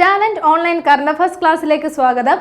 Talent online current affairs ക്ലാസ്സിലേക്ക് സ്വാഗതം.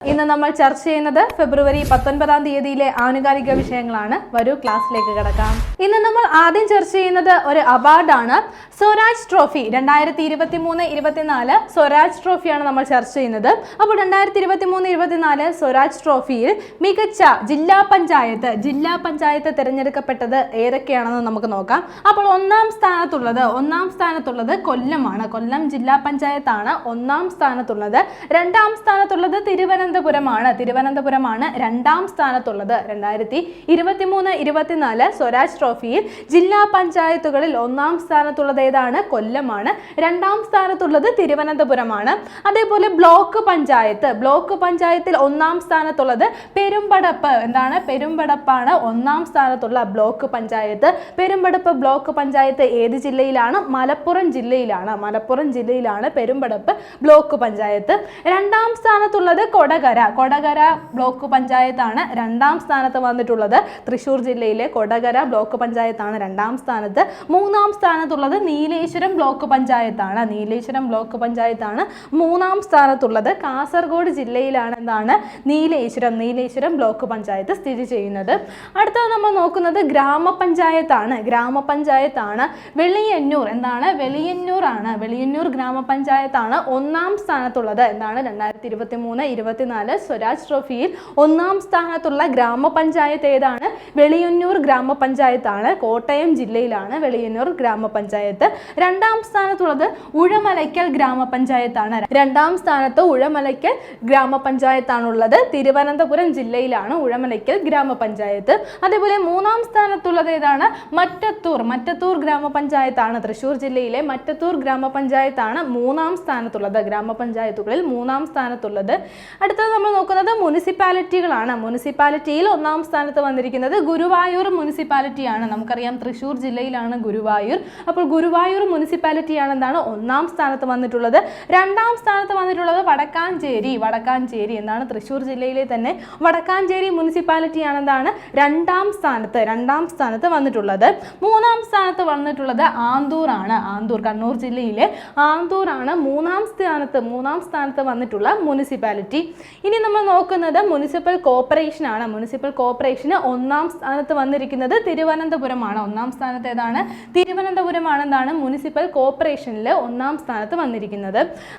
ഇന്ന് നമ്മൾ ചർച്ച ചെയ്യുന്നത് ഫെബ്രുവരി പത്തൊൻപതാം തീയതിയിലെ ആനുകാലിക വിഷയങ്ങളാണ്. വരൂ ക്ലാസ്സിലേക്ക് കിടക്കാം. ഇന്ന് നമ്മൾ ആദ്യം ചർച്ച ചെയ്യുന്നത് ഒരു അവാർഡാണ്. സ്വരാജ് ട്രോഫി രണ്ടായിരത്തി ഇരുപത്തി മൂന്ന് ഇരുപത്തിനാല് സ്വരാജ് ട്രോഫിയാണ് നമ്മൾ ചർച്ച ചെയ്യുന്നത്. അപ്പോൾ രണ്ടായിരത്തി ഇരുപത്തി മൂന്ന് ഇരുപത്തിനാല് സ്വരാജ് ട്രോഫിയിൽ മികച്ച ജില്ലാ പഞ്ചായത്ത് ജില്ലാ പഞ്ചായത്ത് തിരഞ്ഞെടുക്കപ്പെട്ടത് ഏതൊക്കെയാണെന്ന് നമുക്ക് നോക്കാം. അപ്പോൾ ഒന്നാം സ്ഥാനത്തുള്ളത് ഒന്നാം സ്ഥാനത്തുള്ളത് കൊല്ലമാണ്. കൊല്ലം ജില്ലാ പഞ്ചായത്താണ് ഒന്നാം സ്ഥാനത്തുള്ളത്. രണ്ടാം സ്ഥാനത്തുള്ളത് തിരുവനന്തപുരമാണ്. തിരുവനന്തപുരമാണ് രണ്ടാം സ്ഥാനത്തുള്ളത്. രണ്ടായിരത്തി ഇരുപത്തി മൂന്ന് ഇരുപത്തിനാല് സ്വരാജ് ട്രോഫിയിൽ ജില്ലാ പഞ്ചായത്തുകളിൽ ഒന്നാം സ്ഥാനത്തുള്ളത് ഏതാണ്? കൊല്ലമാണ്. രണ്ടാം സ്ഥാനത്തുള്ളത് തിരുവനന്തപുരമാണ്. അതേപോലെ ബ്ലോക്ക് പഞ്ചായത്ത്. ബ്ലോക്ക് പഞ്ചായത്തിൽ ഒന്നാം സ്ഥാനത്തുള്ളത് പെരുമ്പടപ്പ്. എന്താണ്? പെരുമ്പടപ്പാണ് ഒന്നാം സ്ഥാനത്തുള്ള ബ്ലോക്ക് പഞ്ചായത്ത്. പെരുമ്പടപ്പ് ബ്ലോക്ക് പഞ്ചായത്ത് ഏത് ജില്ലയിലാണ്? മലപ്പുറം ജില്ലയിലാണ്. മലപ്പുറം ജില്ലയിലാണ് പെരുമ്പടപ്പ് ബ്ലോക്ക് പഞ്ചായത്ത്. രണ്ടാം സ്ഥാനത്തുള്ളത് കൊടകര. കൊടകര ബ്ലോക്ക് പഞ്ചായത്താണ് രണ്ടാം സ്ഥാനത്ത് വന്നിട്ടുള്ളത്. തൃശ്ശൂർ ജില്ലയിലെ കൊടകര ബ്ലോക്ക് പഞ്ചായത്താണ് രണ്ടാം സ്ഥാനത്ത്. മൂന്നാം സ്ഥാനത്തുള്ളത് നീലേശ്വരം ബ്ലോക്ക് പഞ്ചായത്താണ്. നീലേശ്വരം ബ്ലോക്ക് പഞ്ചായത്താണ് മൂന്നാം സ്ഥാനത്തുള്ളത്. കാസർഗോഡ് ജില്ലയിലാണ് എന്താണ് നീലേശ്വരം നീലേശ്വരം ബ്ലോക്ക് പഞ്ചായത്ത് സ്ഥിതി ചെയ്യുന്നത്. അടുത്തത് നമ്മൾ നോക്കുന്നത് ഗ്രാമപഞ്ചായത്താണ്. ഗ്രാമപഞ്ചായത്താണ് വെളിയന്നൂർ എന്താണ്? വെളിയന്നൂർ ആണ് വെളിയന്നൂർ ഗ്രാമപഞ്ചായത്താണ് ഒന്നാം സ്ഥാനത്തുള്ളത്. എന്താണ്? രണ്ടായിരത്തി ഇരുപത്തി മൂന്ന് ഇരുപത്തിനാല് സ്വരാജ് ട്രോഫിയിൽ ഒന്നാം സ്ഥാനത്തുള്ള ഗ്രാമപഞ്ചായത്ത് ഏതാണ്? വെളിയന്നൂർ ഗ്രാമപഞ്ചായത്താണ്. കോട്ടയം ജില്ലയിലാണ് വെളിയന്നൂർ ഗ്രാമപഞ്ചായത്ത്. രണ്ടാം സ്ഥാനത്തുള്ളത് ഉഴമലയ്ക്കൽ ഗ്രാമപഞ്ചായത്താണ്. രണ്ടാം സ്ഥാനത്ത് ഉഴമലയ്ക്കൽ ഗ്രാമപഞ്ചായത്താണുള്ളത്. തിരുവനന്തപുരം ജില്ലയിലാണ് ഉഴമലയ്ക്കൽ ഗ്രാമപഞ്ചായത്ത്. അതേപോലെ മൂന്നാം സ്ഥാനത്തുള്ളത് ഏതാണ്? മറ്റത്തൂർ. മറ്റത്തൂർ ഗ്രാമപഞ്ചായത്താണ്. തൃശ്ശൂർ ജില്ലയിലെ മറ്റത്തൂർ ഗ്രാമപഞ്ചായത്താണ് മൂന്നാം സ്ഥാനത്തുള്ളത്. ഗ്രാമപഞ്ചായത്തുകളിൽ മൂന്നാം സ്ഥാനത്തുള്ളത്. അടുത്തത് നമ്മൾ നോക്കുന്നത് മുനിസിപ്പാലിറ്റികളാണ്. മുനിസിപ്പാലിറ്റിയിൽ ഒന്നാം സ്ഥാനത്ത് വന്നിരിക്കുന്നത് ഗുരുവായൂർ മുനിസിപ്പാലിറ്റിയാണ്. നമുക്കറിയാം തൃശ്ശൂർ ജില്ലയിലാണ് ഗുരുവായൂർ. അപ്പോൾ ഗുരുവായൂർ മുനിസിപ്പാലിറ്റിയാണ് എന്താണ് ഒന്നാം സ്ഥാനത്ത് വന്നിട്ടുള്ളത്. രണ്ടാം സ്ഥാനത്ത് വന്നിട്ടുള്ളത് വടക്കാഞ്ചേരി. വടക്കാഞ്ചേരി എന്താണ് തൃശ്ശൂർ ജില്ലയിലെ തന്നെ വടക്കാഞ്ചേരി മുനിസിപ്പാലിറ്റിയാണ് എന്താണ് രണ്ടാം സ്ഥാനത്ത് രണ്ടാം സ്ഥാനത്ത് വന്നിട്ടുള്ളത്. മൂന്നാം സ്ഥാനത്ത് വന്നിട്ടുള്ളത് ആന്തൂർ ആണ് ആന്തൂർ കണ്ണൂർ ജില്ലയിലെ ആന്തൂർ ആണ് മൂന്നാം സ്ഥാനത്ത് മൂന്നാം സ്ഥാനത്ത് വന്നിട്ടുള്ള മുനിസിപ്പാലിറ്റി. ഇനി നമ്മൾ നോക്കുന്നത് മുനിസിപ്പൽ കോർപ്പറേഷൻ ആണ് മുനിസിപ്പൽ കോർപ്പറേഷന് ഒന്നാം സ്ഥാനത്ത് വന്നിരിക്കുന്നത് തിരുവനന്തപുരമാണ്. ഒന്നാം സ്ഥാനത്ത് ഏതാണ്? തിരുവനന്തപുരമാണ് എന്താണ് മുനിസിപ്പൽ കോർപ്പറേഷനിൽ ഒന്നാം സ്ഥാനത്ത് വന്നിരിക്കുന്നത്.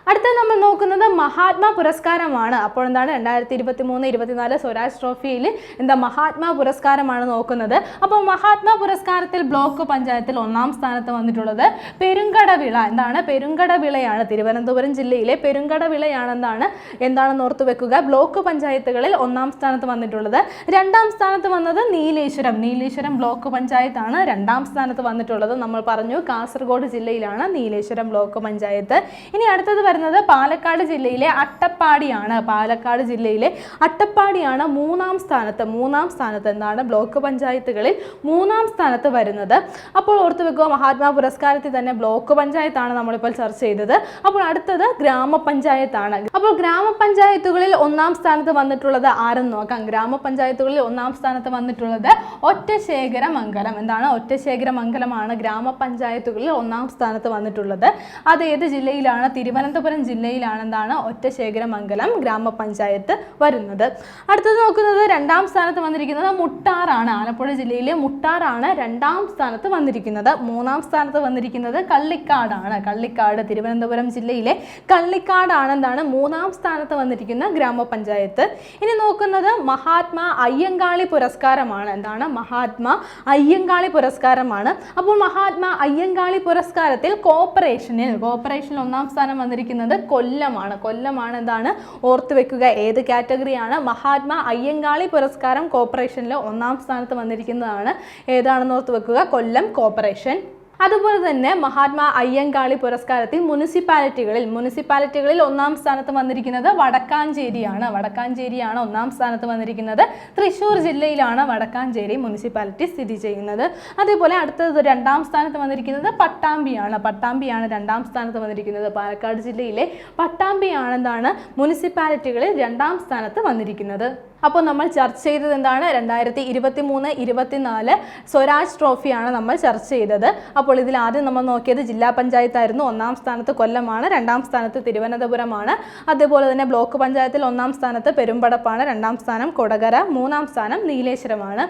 അടുത്ത നമ്മൾ നോക്കുന്നത് മഹാത്മാ പുരസ്കാരമാണ്. അപ്പോൾ എന്താണ്? രണ്ടായിരത്തി ഇരുപത്തി മൂന്ന് ഇരുപത്തിനാല് സ്വരാജ് ട്രോഫിയിൽ എന്താ മഹാത്മാ പുരസ്കാരമാണ് നോക്കുന്നത്. അപ്പോൾ മഹാത്മാ പുരസ്കാരത്തിൽ ബ്ലോക്ക് പഞ്ചായത്തിൽ ഒന്നാം സ്ഥാനത്ത് വന്നിട്ടുള്ളത് പെരുങ്കടവിള. എന്താണ്? പെരുങ്കടവിളയാണ്. തിരുവനന്തപുരം ജില്ലയിലെ പെരുങ്കടവിളയാണ് എന്താണ് എന്താണെന്ന് ഓർത്തു വെക്കുക. ബ്ലോക്ക് പഞ്ചായത്തുകളിൽ ഒന്നാം സ്ഥാനത്ത് വന്നിട്ടുള്ളത്. രണ്ടാം സ്ഥാനത്ത് വന്നത് നീലേശ്വരം. നീലേശ്വരം ബ്ലോക്ക് പഞ്ചായത്താണ് രണ്ടാം സ്ഥാനത്ത് വന്നിട്ടുള്ളത്. നമ്മൾ പറഞ്ഞു കാസർഗോഡ് ജില്ലയിലാണ് നീലേശ്വരം ബ്ലോക്ക് പഞ്ചായത്ത്. ഇനി അടുത്തത് വരുന്നത് പാലക്കാട് ജില്ലയിലെ അട്ടപ്പാടിയാണ്. പാലക്കാട് ജില്ലയിലെ അട്ടപ്പാടിയാണ് മൂന്നാം സ്ഥാനത്ത്. മൂന്നാം സ്ഥാനത്ത് എന്താണ്? ബ്ലോക്ക് പഞ്ചായത്തുകളിൽ മൂന്നാം സ്ഥാനത്ത് വരുന്നത്. അപ്പോൾ ഓർത്തു വെക്കുക മഹാത്മാ പുരസ്കാരത്തിൽ തന്നെ ബ്ലോക്ക് പഞ്ചായത്താണ് നമ്മളിപ്പോൾ ചർച്ച ചെയ്തത്. അപ്പോൾ അടുത്തത് ഗ്രാമപഞ്ചായത്താണ്. അപ്പോൾ ഗ്രാമപഞ്ചായത്തുകളിൽ ഒന്നാം സ്ഥാനത്ത് വന്നിട്ടുള്ളത് ആരെന്ന് നോക്കാം. ഗ്രാമപഞ്ചായത്തുകളിൽ ഒന്നാം സ്ഥാനത്ത് വന്നിട്ടുള്ളത് ഒറ്റശേഖര മംഗലം. എന്താണ്? ഒറ്റശേഖര മംഗലമാണ് ഗ്രാമപഞ്ചായത്തുകളിൽ ഒന്നാം സ്ഥാനത്ത് വന്നിട്ടുള്ളത്. അത് ഏത് ജില്ലയിലാണ്? തിരുവനന്തപുരം ജില്ലയിലാണ് എന്താണ്? ഒറ്റശേഖര മംഗലം ഗ്രാമപഞ്ചായത്ത് വരുന്നത്. അടുത്തത് നോക്കുന്നത് രണ്ടാം സ്ഥാനത്ത് വന്നിരിക്കുന്നത് മുട്ടാറാണ്. ആലപ്പുഴ ജില്ലയിലെ മുട്ടാറാണ് രണ്ടാം സ്ഥാനത്ത് വന്നിരിക്കുന്നത്. മൂന്നാം സ്ഥാനത്ത് വന്നിരിക്കുന്നത് കള്ളിക്കാടാണ്. കള്ളിക്കാട് തിരുവനന്തപുരം ജില്ലയിലെ കള്ളിക്കാടാണ് എന്താണ്? മൂന്നാം സ്ഥാനത്ത് വന്നിരിക്കുന്ന ഗ്രാമപഞ്ചായത്ത്. ഇനി നോക്കുന്നത് മഹാത്മാ അയ്യങ്കാളി പുരസ്കാരമാണ്. എന്താണ്? മഹാത്മാ അയ്യങ്കാളി പുരസ്കാരമാണ്. അപ്പോൾ മഹാത്മാ അയ്യങ്കാളി പുരസ്കാരത്തിൽ കോപ്പറേഷനിൽ കോപ്പറേഷനിൽ ഒന്നാം സ്ഥാനം വന്നിരിക്കുന്നത് കൊല്ലമാണ്. കൊല്ലമാണ് എന്താണ്? ഓർത്തു വെക്കുക. ഏത് കാറ്റഗറിയാണ് മഹാത്മാ അയ്യങ്കാളി പുരസ്കാരം കോപ്പറേഷനിൽ ഒന്നാം സ്ഥാനത്ത് വന്നിരിക്കുന്നതാണ്. ഏതാണെന്ന് ഓർത്ത് വെക്കുക? കൊല്ലം കോപ്പറേഷൻ അതുപോലെ തന്നെ മഹാത്മാ അയ്യങ്കാളി പുരസ്കാരത്തിൽ മുനിസിപ്പാലിറ്റികളിൽ മുനിസിപ്പാലിറ്റികളിൽ ഒന്നാം സ്ഥാനത്ത് വന്നിരിക്കുന്നത് വടക്കാഞ്ചേരിയാണ്. വടക്കാഞ്ചേരിയാണ് ഒന്നാം സ്ഥാനത്ത് വന്നിരിക്കുന്നത്. തൃശ്ശൂർ ജില്ലയിലാണ് വടക്കാഞ്ചേരി മുനിസിപ്പാലിറ്റി സ്ഥിതി ചെയ്യുന്നത്. അതേപോലെ അടുത്തത് രണ്ടാം സ്ഥാനത്ത് വന്നിരിക്കുന്നത് പട്ടാമ്പിയാണ്. പട്ടാമ്പിയാണ് രണ്ടാം സ്ഥാനത്ത് വന്നിരിക്കുന്നത്. പാലക്കാട് ജില്ലയിലെ പട്ടാമ്പിയാണ് എന്താണ് മുനിസിപ്പാലിറ്റികളിൽ രണ്ടാം സ്ഥാനത്ത് വന്നിരിക്കുന്നത്. അപ്പോൾ നമ്മൾ ചർച്ച ചെയ്തത് എന്താണ്? രണ്ടായിരത്തി ഇരുപത്തി മൂന്ന് ഇരുപത്തിനാല് സ്വരാജ് ട്രോഫിയാണ് നമ്മൾ ചർച്ച ചെയ്തത്. അപ്പോൾ ഇതിൽ ആദ്യം നമ്മൾ നോക്കിയത് ജില്ലാ പഞ്ചായത്തായിരുന്നു. ഒന്നാം സ്ഥാനത്ത് കൊല്ലമാണ് രണ്ടാം സ്ഥാനത്ത് തിരുവനന്തപുരമാണ്. അതുപോലെ തന്നെ ബ്ലോക്ക് പഞ്ചായത്തിൽ ഒന്നാം സ്ഥാനത്ത് പെരുമ്പടപ്പാണ് രണ്ടാം സ്ഥാനം കൊടകര മൂന്നാം സ്ഥാനം നീലേശ്വരമാണ്.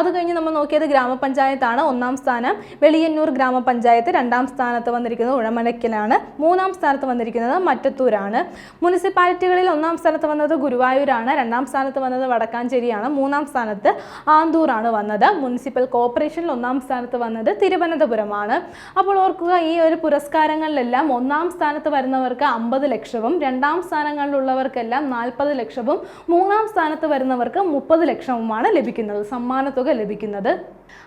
അത് കഴിഞ്ഞ് നമ്മൾ നോക്കിയത് ഗ്രാമപഞ്ചായത്താണ്. ഒന്നാം സ്ഥാനം വെളിയന്നൂർ ഗ്രാമപഞ്ചായത്ത് രണ്ടാം സ്ഥാനത്ത് വന്നിരിക്കുന്നത് ഉഴമലക്കലാണ് മൂന്നാം സ്ഥാനത്ത് വന്നിരിക്കുന്നത് മറ്റത്തൂരാണ്. മുനിസിപ്പാലിറ്റികളിൽ ഒന്നാം സ്ഥാനത്ത് വന്നത് ഗുരുവായൂരാണ്. രണ്ടാം സ്ഥാനത്ത് വടക്കാഞ്ചേരിയാണ് മൂന്നാം സ്ഥാനത്ത് ആന്തൂറാണ് വന്നത്. മുനിസിപ്പൽ കോർപ്പറേഷനിൽ ഒന്നാം സ്ഥാനത്ത് വന്നത് തിരുവനന്തപുരമാണ്. അപ്പോൾ ഓർക്കുക ഈ ഒരു പുരസ്കാരങ്ങളിലെല്ലാം ഒന്നാം സ്ഥാനത്ത് വരുന്നവർക്ക് അമ്പത് ലക്ഷവും രണ്ടാം സ്ഥാനങ്ങളിലുള്ളവർക്കെല്ലാം നാൽപ്പത് ലക്ഷവും മൂന്നാം സ്ഥാനത്ത് വരുന്നവർക്ക് മുപ്പത് ലക്ഷവുമാണ് ലഭിക്കുന്നത് സമ്മാനത്തുക ലഭിക്കുന്നത്.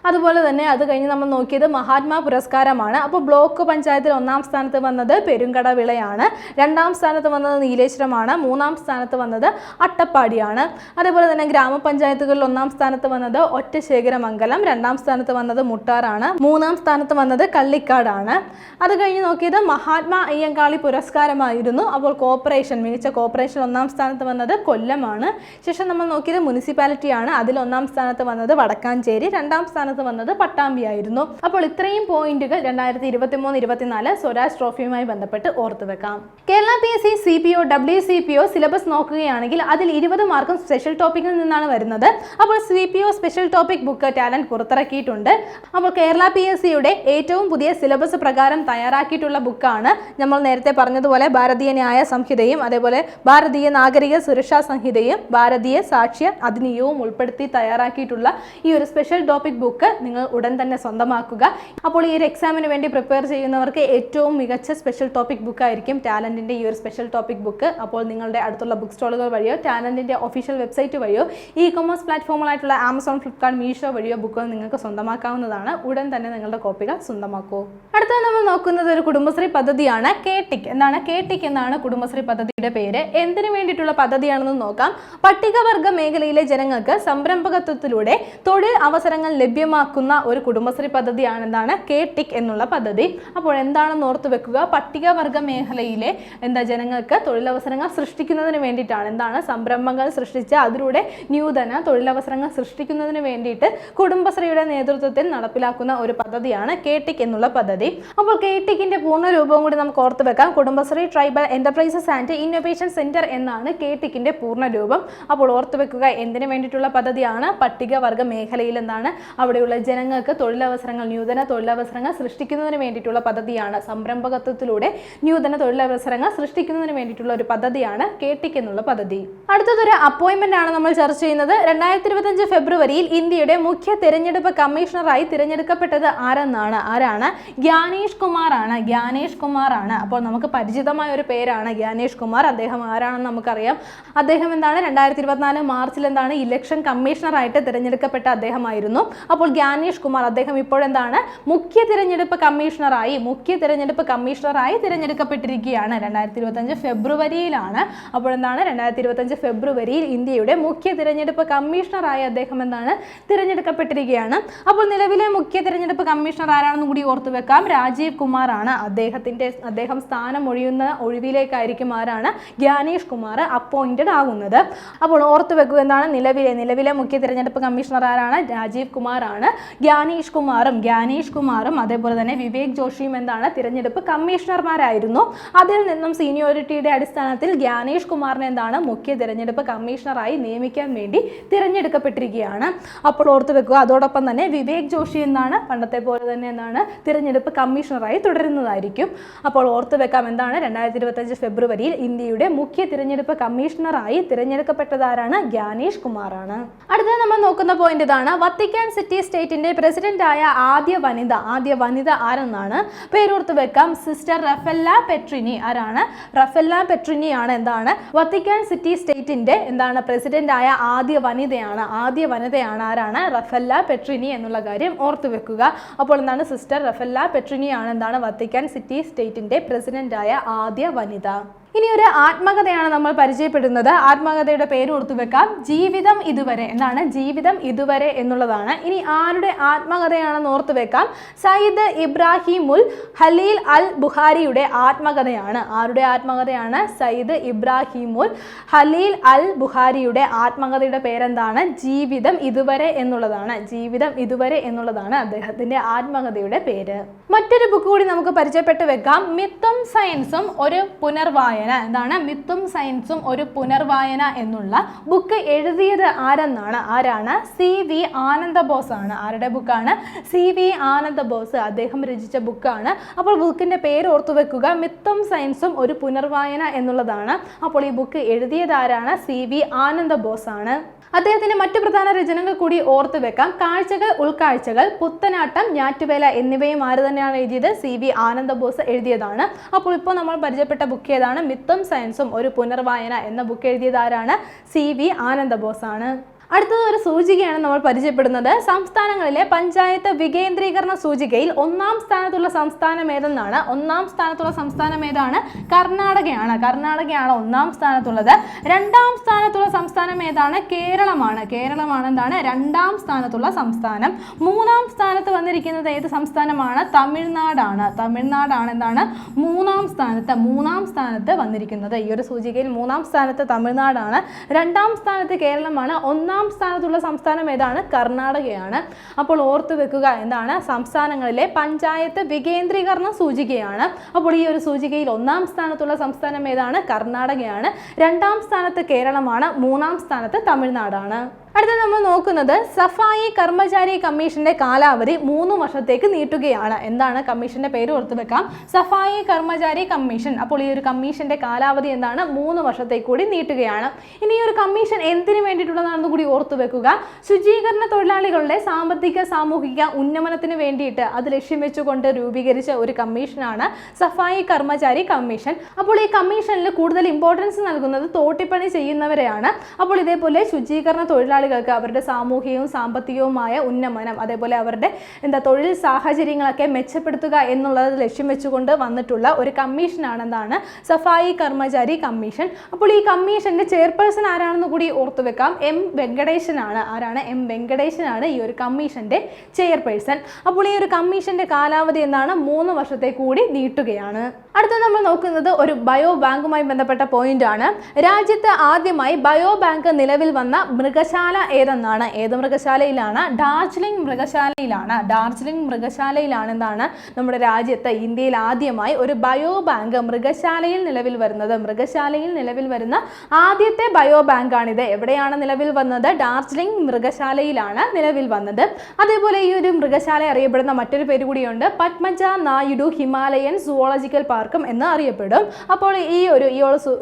അതുപോലെ തന്നെ അത് കഴിഞ്ഞ് നമ്മൾ നോക്കിയത് മഹാത്മാ പുരസ്കാരമാണ്. അപ്പോൾ ബ്ലോക്ക് പഞ്ചായത്തിൽ ഒന്നാം സ്ഥാനത്ത് വന്നത് പെരുങ്കടവിളയാണ്. രണ്ടാം സ്ഥാനത്ത് വന്നത് നീലേശ്വരമാണ്. മൂന്നാം സ്ഥാനത്ത് വന്നത് അട്ടപ്പാടിയാണ്. അതേപോലെ തന്നെ ഗ്രാമപഞ്ചായത്തുകളിൽ ഒന്നാം സ്ഥാനത്ത് വന്നത് ഒറ്റശേഖരമംഗലം. രണ്ടാം സ്ഥാനത്ത് വന്നത് മുട്ടാറാണ്. മൂന്നാം സ്ഥാനത്ത് വന്നത് കള്ളിക്കാടാണ്. അത് കഴിഞ്ഞ് നോക്കിയത് മഹാത്മാ അയ്യങ്കാളി പുരസ്കാരമായിരുന്നു. അപ്പോൾ കോർപ്പറേഷൻ മികച്ച കോർപ്പറേഷൻ ഒന്നാം സ്ഥാനത്ത് വന്നത് കൊല്ലമാണ്. ശേഷം നമ്മൾ നോക്കിയത് മുനിസിപ്പാലിറ്റിയാണ്. അതിൽ ഒന്നാം സ്ഥാനത്ത് വന്നത് വടക്കാഞ്ചേരി. രണ്ടാം സ്ഥാനത്ത് വന്നത് പട്ടാമ്പിയായിരുന്നു അപ്പോൾ ഇത്രയും പോയിന്റുകൾ രണ്ടായിരത്തി ഇരുപത്തി മൂന്ന് ഇരുപത്തിനാല് സ്വരാജ് ട്രോഫിയുമായി ബന്ധപ്പെട്ട് ഓർത്തു വെക്കാം. Kerala P S C C P O W C P O syllabus നോക്കുകയാണെങ്കിൽ അതിൽ ഇരുപത് മാർക്കും സ്പെഷ്യൽ ടോപ്പിക്കിൽ നിന്നാണ് വരുന്നത്. അപ്പോൾ C P O special topic book talent പുറത്തിറക്കിയിട്ടുണ്ട്. അപ്പോൾ കേരള പി എസ് സിയുടെ ഏറ്റവും പുതിയ സിലബസ് പ്രകാരം തയ്യാറാക്കിയിട്ടുള്ള ബുക്കാണ് നമ്മൾ നേരത്തെ പറഞ്ഞതുപോലെ ഭാരതീയ ന്യായ സംഹിതയും അതേപോലെ ഭാരതീയ നാഗരിക സുരക്ഷാ സംഹിതയും ഭാരതീയ സാക്ഷ്യ അധിനിയവും ഉൾപ്പെടുത്തി തയ്യാറാക്കിയിട്ടുള്ള ഈ ഒരു സ്പെഷ്യൽ ടോപ്പിക് ബുക്ക് നിങ്ങൾ ഉടൻ തന്നെ സ്വന്തമാക്കുക. അപ്പോൾ ഈ ഒരു എക്സാമിന് വേണ്ടി പ്രിപ്പയർ ചെയ്യുന്നവർക്ക് ഏറ്റവും മികച്ച സ്പെഷ്യൽ ടോപ്പിക് ബുക്ക് ആയിരിക്കും ടാലന്റിന്റെ ഈ ഒരു സ്പെഷ്യൽ ടോപ്പിക് ബുക്ക് അപ്പോൾ നിങ്ങളുടെ അടുത്തുള്ള ബുക്ക് സ്റ്റോളുകൾ വഴിയോ ടാലന്റിന്റെ ഒഫീഷ്യൽ വെബ്സൈറ്റ് വഴിയോ ഇ കൊമേഴ്സ് പ്ലാറ്റ്ഫോമുകളായിട്ടുള്ള ആമസോൺ ഫ്ലിപ്കാർട്ട് മീഷോ വഴിയോ ബുക്കുകൾ നിങ്ങൾക്ക് സ്വന്തമാക്കാവുന്നതാണ്. ഉടൻ തന്നെ നിങ്ങളുടെ കോപ്പികൾ സ്വന്തമാക്കൂ. അടുത്തത് നമ്മൾ നോക്കുന്നത് ഒരു കുടുംബശ്രീ പദ്ധതിയാണ് കേട്ടിക് എന്താണ് കേട്ടിക് എന്നാണ് കുടുംബശ്രീ പദ്ധതിയുടെ പേര്. എന്തിനു വേണ്ടിയിട്ടുള്ള പദ്ധതിയാണെന്ന് നോക്കാം. പട്ടികവർഗ മേഖലയിലെ ജനങ്ങൾക്ക് സംരംഭകത്വത്തിലൂടെ തൊഴിൽ അവസരങ്ങൾ ലഭ്യമാക്കുന്ന ഒരു കുടുംബശ്രീ പദ്ധതിയാണെന്നാണ് കെ ടിക് എന്നുള്ള പദ്ധതി. അപ്പോൾ എന്താണെന്ന് ഓർത്ത് വെക്കുക? പട്ടികവർഗ മേഖലയിലെ എന്താ ജനങ്ങൾക്ക് തൊഴിലവസരങ്ങൾ സൃഷ്ടിക്കുന്നതിന് വേണ്ടിയിട്ടാണ്. എന്താണ്? സംരംഭങ്ങൾ സൃഷ്ടിച്ച് അതിലൂടെ ന്യൂതന തൊഴിലവസരങ്ങൾ സൃഷ്ടിക്കുന്നതിന് വേണ്ടിയിട്ട് കുടുംബശ്രീയുടെ നേതൃത്വത്തിൽ നടപ്പിലാക്കുന്ന ഒരു പദ്ധതിയാണ് കെ ടിക് എന്നുള്ള പദ്ധതി. അപ്പോൾ കെ ടിക്കിന്റെ പൂർണ രൂപവും കൂടി നമുക്ക് ഓർത്ത് വെക്കാം. Kudumbashree tribal enterprises and innovation centre എന്നാണ് കെ ടിക്കിന്റെ പൂർണ രൂപം അപ്പോൾ ഓർത്ത് വെക്കുക എന്തിനു വേണ്ടിയിട്ടുള്ള പദ്ധതിയാണ്? പട്ടികവർഗ മേഖലയിൽ എന്താണ്? അവിടെയുള്ള ജനങ്ങൾക്ക് തൊഴിലവസരങ്ങൾ ന്യൂതന തൊഴിലവസരങ്ങൾ സൃഷ്ടിക്കുന്നതിന് വേണ്ടിയിട്ടുള്ള പദ്ധതിയാണ് സംരംഭകത്വത്തിലൂടെ ന്യൂതന തൊഴിലവസരങ്ങൾ സൃഷ്ടിക്കുന്നതിന് വേണ്ടിയിട്ടുള്ള ഒരു പദ്ധതിയാണ് കേട്ടിക് എന്നുള്ള പദ്ധതി. അടുത്തതൊരു അപ്പോയിന്റ്മെന്റ് ആണ് നമ്മൾ ചർച്ച ചെയ്യുന്നത്. രണ്ടായിരത്തി ഇരുപത്തഞ്ച് ഫെബ്രുവരിയിൽ ഇന്ത്യയുടെ മുഖ്യ തെരഞ്ഞെടുപ്പ് കമ്മീഷണറായി തിരഞ്ഞെടുക്കപ്പെട്ടത് ആരെന്നാണ്? ആരാണ്? ഗ്യാനേഷ് കുമാർ ആണ് ഗ്യാനേഷ് കുമാർ ആണ് അപ്പോൾ നമുക്ക് പരിചിതമായ ഒരു പേരാണ് ഗ്യാനേഷ് കുമാർ. അദ്ദേഹം ആരാണെന്ന് നമുക്കറിയാം. അദ്ദേഹം എന്താണ്? രണ്ടായിരത്തി ഇരുപത്തിനാല് മാർച്ചിൽ എന്താണ്? ഇലക്ഷൻ കമ്മീഷണറായിട്ട് തിരഞ്ഞെടുക്കപ്പെട്ട അദ്ദേഹമായിരുന്നു. അപ്പോൾ ഗ്യാനേഷ് കുമാർ അദ്ദേഹം ഇപ്പോഴെന്താണ് മുഖ്യ തിരഞ്ഞെടുപ്പ് കമ്മീഷണറായി മുഖ്യ തിരഞ്ഞെടുപ്പ് കമ്മീഷണറായി തിരഞ്ഞെടുക്കപ്പെട്ടിരിക്കുകയാണ്. രണ്ടായിരത്തി ഇരുപത്തഞ്ച് ഫെബ്രുവരിയിലാണ്. അപ്പോഴെന്താണ് രണ്ടായിരത്തി ഇരുപത്തഞ്ച് ഫെബ്രുവരിയിൽ ഇന്ത്യയുടെ മുഖ്യ തിരഞ്ഞെടുപ്പ് കമ്മീഷണറായി അദ്ദേഹം എന്താണ്? തിരഞ്ഞെടുക്കപ്പെട്ടിരിക്കുകയാണ്. അപ്പോൾ നിലവിലെ മുഖ്യ തിരഞ്ഞെടുപ്പ് കമ്മീഷണർ ആരാണെന്ന് കൂടി ഓർത്തു വെക്കാം. രാജീവ് കുമാർ ആണ് അദ്ദേഹത്തിന്റെ അദ്ദേഹം സ്ഥാനം ഒഴിയുന്ന ഒഴിവിലേക്കായിരിക്കും ആരാണ്? ഗ്യാനേഷ് കുമാർ അപ്പോയിന്റഡ് ആകുന്നത്. അപ്പോൾ ഓർത്തു വെക്കുക എന്താണ്? നിലവിലെ നിലവിലെ മുഖ്യ തിരഞ്ഞെടുപ്പ് കമ്മീഷണർ ആരാണ്? രാജീവ് കുമാർ ആണ് ഗ്യാനേഷ് കുമാറും ഗ്യാനേഷ് കുമാറും അതേപോലെ തന്നെ വിവേക് ജോഷിയും എന്താണ് തിരഞ്ഞെടുപ്പ് കമ്മീഷണർമാരായിരുന്നു. അതിൽ നിന്നും സീനിയോറിറ്റിയുടെ അടിസ്ഥാനത്തിൽ ഗ്യാനേഷ് കുമാറിനെ എന്താണ് മുഖ്യ തിരഞ്ഞെടുപ്പ് കമ്മീഷണറായി നിയമിക്കാൻ വേണ്ടി തിരഞ്ഞെടുക്കപ്പെട്ടിരിക്കുകയാണ്. അപ്പോൾ ഓർത്തു വെക്കുക അതോടൊപ്പം തന്നെ വിവേക് ജോഷി എന്നാണ് പണ്ടത്തെ പോലെ തന്നെ എന്താണ് തിരഞ്ഞെടുപ്പ് കമ്മീഷണറായി തുടരുന്നതായിരിക്കും. അപ്പോൾ ഓർത്തു വെക്കാം എന്താണ് രണ്ടായിരത്തി ഇരുപത്തഞ്ച് ഫെബ്രുവരിയിൽ ഇന്ത്യയുടെ മുഖ്യ തിരഞ്ഞെടുപ്പ് കമ്മീഷണറായി തിരഞ്ഞെടുക്കപ്പെട്ടതാരാണ് ഗ്യാനേഷ് കുമാറാണ്. അടുത്തത് നമ്മൾ നോക്കുന്ന പോയിന്റ് ഇതാണ് വത്തിക്കാൻ സിറ്റി സിറ്റി സ്റ്റേറ്റിന്റെ പ്രസിഡന്റായ ആദ്യ വനിത ആദ്യ വനിത ആരെന്നാണ് പേരോർത്ത് വെക്കാം. സിസ്റ്റർ റഫെല്ല പെട്രിനി ആരാണ്? റഫെല്ല പെട്രിനി ആണ് എന്താണ്? വത്തിക്കാൻ സിറ്റി സ്റ്റേറ്റിന്റെ എന്താണ് പ്രസിഡന്റായ ആദ്യ വനിതയാണ് ആദ്യ വനിതയാണ് ആരാണ്? റഫെല്ല പെട്രിനി എന്നുള്ള കാര്യം ഓർത്തു വെക്കുക. അപ്പോൾ എന്താണ് സിസ്റ്റർ റഫെല്ല പെട്രിനി ആണ് എന്താണ് വത്തിക്കാൻ സിറ്റി സ്റ്റേറ്റിന്റെ പ്രസിഡന്റായ ആദ്യ വനിത? ഇനി ഒരു ആത്മകഥയാണ് നമ്മൾ പരിചയപ്പെടുന്നത്. ആത്മകഥയുടെ പേര് ഓർത്തു വെക്കാം. ജീവിതം ഇതുവരെ. എന്താണ്? ജീവിതം ഇതുവരെ എന്നുള്ളതാണ്. ഇനി ആരുടെ ആത്മകഥയാണെന്ന് ഓർത്തു വെക്കാം. സയ്യിദ് ഇബ്രാഹിമുൽ ഹലീൽ അൽ ബുഹാരിയുടെ ആത്മകഥയാണ്. ആരുടെ ആത്മകഥയാണ്? സയ്യിദ് ഇബ്രാഹിമുൽ ഹലീൽ അൽ ബുഹാരിയുടെ ആത്മകഥയുടെ പേരെന്താണ്? ജീവിതം ഇതുവരെ എന്നുള്ളതാണ്. ജീവിതം ഇതുവരെ എന്നുള്ളതാണ് അദ്ദേഹത്തിന്റെ ആത്മകഥയുടെ പേര്. മറ്റൊരു ബുക്ക് കൂടി നമുക്ക് പരിചയപ്പെട്ട് വെക്കാം. മിത്തും സയൻസും ഒരു പുനർവായന എന്താണ് മിത്തും സയൻസും ഒരു പുനർവായന എന്നുള്ള ബുക്ക് എഴുതിയത് ആരെന്നാണ്? ആരാണ്? സി വി ആനന്ദബോസ് ആണ് ആരുടെ ബുക്കാണ് സി വി ആനന്ദബോസ് അദ്ദേഹം രചിച്ച ബുക്കാണ് അപ്പോൾ ബുക്കിന്റെ പേര് ഓർത്തു വെക്കുക. മിത്തും സയൻസും ഒരു പുനർവായന എന്നുള്ളതാണ്. അപ്പോൾ ഈ ബുക്ക് എഴുതിയത് ആരാണ്? സി വി ആനന്ദബോസ് ആണ് അദ്ദേഹത്തിന്റെ മറ്റു പ്രധാന രചനകൾ കൂടി ഓർത്തു വെക്കാം. കാഴ്ചകൾ ഉൾക്കാഴ്ചകൾ പുത്തനാട്ടം ഞാറ്റുവേല എന്നിവയും ആര് തന്നെയാണ് എഴുതിയത്? സി വി ആനന്ദബോസ് എഴുതിയതാണ്. അപ്പോൾ ഇപ്പോൾ നമ്മൾ പരിചയപ്പെട്ട ബുക്ക് ഏതാണ്? മിത്തും സയൻസും ഒരു പുനർവായന എന്ന ബുക്ക് എഴുതിയത് ആരാണ്? സി വി ആനന്ദബോസ് ആണ് അടുത്തത് ഒരു സൂചികയാണ് നമ്മൾ പരിചയപ്പെടുന്നത്. സംസ്ഥാനങ്ങളിലെ പഞ്ചായത്ത് വികേന്ദ്രീകരണ സൂചികയിൽ ഒന്നാം സ്ഥാനത്തുള്ള സംസ്ഥാനം ഏതെന്നാണ്? ഒന്നാം സ്ഥാനത്തുള്ള സംസ്ഥാനം ഏതാണ്? കർണാടകയാണ്. കർണാടകയാണ് ഒന്നാം സ്ഥാനത്തുള്ളത്. രണ്ടാം സ്ഥാനത്തുള്ള സംസ്ഥാനം ഏതാണ്? കേരളമാണ്. കേരളമാണ് എന്താണ്? രണ്ടാം സ്ഥാനത്തുള്ള സംസ്ഥാനം. മൂന്നാം സ്ഥാനത്ത് വന്നിരിക്കുന്നത് ഏത് സംസ്ഥാനമാണ്? തമിഴ്നാടാണ്. തമിഴ്നാടാണ് എന്താണ്? മൂന്നാം സ്ഥാനത്ത് മൂന്നാം സ്ഥാനത്ത് വന്നിരിക്കുന്നത്. ഈ ഒരു സൂചികയിൽ മൂന്നാം സ്ഥാനത്ത് തമിഴ്നാടാണ്. രണ്ടാം സ്ഥാനത്ത് കേരളമാണ്. ഒന്നാം സ്ഥാനത്തുള്ള സംസ്ഥാനം ഏതാണ്? കർണാടകയാണ്. അപ്പോൾ ഓർത്ത് വെക്കുക എന്താണ്? സംസ്ഥാനങ്ങളിലെ പഞ്ചായത്ത് വികേന്ദ്രീകരണ സൂചികയാണ്. അപ്പോൾ ഈ ഒരു സൂചികയിൽ ഒന്നാം സ്ഥാനത്തുള്ള സംസ്ഥാനം ഏതാണ്? കർണാടകയാണ്. രണ്ടാം സ്ഥാനത്ത് കേരളമാണ്. മൂന്നാം സ്ഥാനത്ത് തമിഴ്നാടാണ്. അടുത്ത നമ്മൾ നോക്കുന്നത് സഫായി കർമ്മചാരി കമ്മീഷന്റെ കാലാവധി മൂന്ന് വർഷത്തേക്ക് നീട്ടുകയാണ്. എന്താണ് കമ്മീഷന്റെ പേര് ഓർത്തു വെക്കാം. സഫായി കർമ്മചാരി കമ്മീഷൻ. അപ്പോൾ ഈ ഒരു കമ്മീഷന്റെ കാലാവധി എന്താണ്? മൂന്ന് വർഷത്തേക്ക് കൂടി നീട്ടുകയാണ്. ഇനി ഈ ഒരു കമ്മീഷൻ എന്തിനു വേണ്ടിയിട്ടുള്ളതാണെന്ന് കൂടി ഓർത്തു വെക്കുക. ശുചീകരണ തൊഴിലാളികളുടെ സാമ്പത്തിക സാമൂഹിക ഉന്നമനത്തിന് വേണ്ടിയിട്ട് അത് ലക്ഷ്യം വെച്ചുകൊണ്ട് രൂപീകരിച്ച ഒരു കമ്മീഷനാണ് സഫായി കർമ്മചാരി കമ്മീഷൻ. അപ്പോൾ ഈ കമ്മീഷനിൽ കൂടുതൽ ഇമ്പോർട്ടൻസ് നൽകുന്നത് തോട്ടിപ്പണി ചെയ്യുന്നവരെയാണ്. അപ്പോൾ ഇതേപോലെ ശുചീകരണ തൊഴിലാളികൾക്ക് അവരുടെ സാമൂഹികവും സാമ്പത്തികവുമായ ഉന്നമനം അതേപോലെ അവരുടെ എന്താ തൊഴിൽ സാഹചര്യങ്ങളൊക്കെ മെച്ചപ്പെടുത്തുക എന്നുള്ളത് ലക്ഷ്യം വെച്ചുകൊണ്ട് വന്നിട്ടുള്ള ഒരു കമ്മീഷനാണ് എന്താണ് സഫായി കർമ്മചാരി കമ്മീഷൻ. അപ്പോൾ ഈ കമ്മീഷന്റെ ചെയർപേഴ്സൺ ആരാണെന്ന് കൂടി ഓർത്തു വെക്കാം. എം വെങ്കടേശനാണ് ആരാണ്? എം വെങ്കടേശനാണ് ഈ ഒരു കമ്മീഷന്റെ ചെയർപേഴ്സൺ. അപ്പോൾ ഈ ഒരു കമ്മീഷന്റെ കാലാവധി എന്താണ് മൂന്ന് വർഷത്തെ കൂടി നീട്ടുകയാണ്. അടുത്ത നമ്മൾ നോക്കുന്നത് ഒരു ബയോ ബാങ്കുമായി ബന്ധപ്പെട്ട പോയിന്റ് ആണ് രാജ്യത്ത് ആദ്യമായി ബയോ ബാങ്ക് നിലവിൽ വന്ന മൃഗശാല ഏതെന്നാണ്? ഏത് മൃഗശാലയിലാണ്? ഡാർജിലിംഗ് മൃഗശാലയിലാണ്. ഡാർജിലിംഗ് മൃഗശാലയിലാണ് എന്താണ്? നമ്മുടെ രാജ്യത്ത് ഇന്ത്യയിൽ ആദ്യമായി ഒരു ബയോ ബാങ്ക് മൃഗശാലയിൽ നിലവിൽ വരുന്നത്. മൃഗശാലയിൽ നിലവിൽ വരുന്ന ആദ്യത്തെ ബയോ ബാങ്കാണിത് എവിടെയാണ് നിലവിൽ വന്നത്? ഡാർജിലിംഗ് മൃഗശാലയിലാണ് നിലവിൽ വന്നത്. അതേപോലെ ഈ ഒരു മൃഗശാല അറിയപ്പെടുന്ന മറ്റൊരു പേര് കൂടിയുണ്ട്. പത്മജ നായിഡു ഹിമാലയൻ സുവോളജിക്കൽ പാർക്കും എന്ന് അറിയപ്പെടും. അപ്പോൾ ഈ ഒരു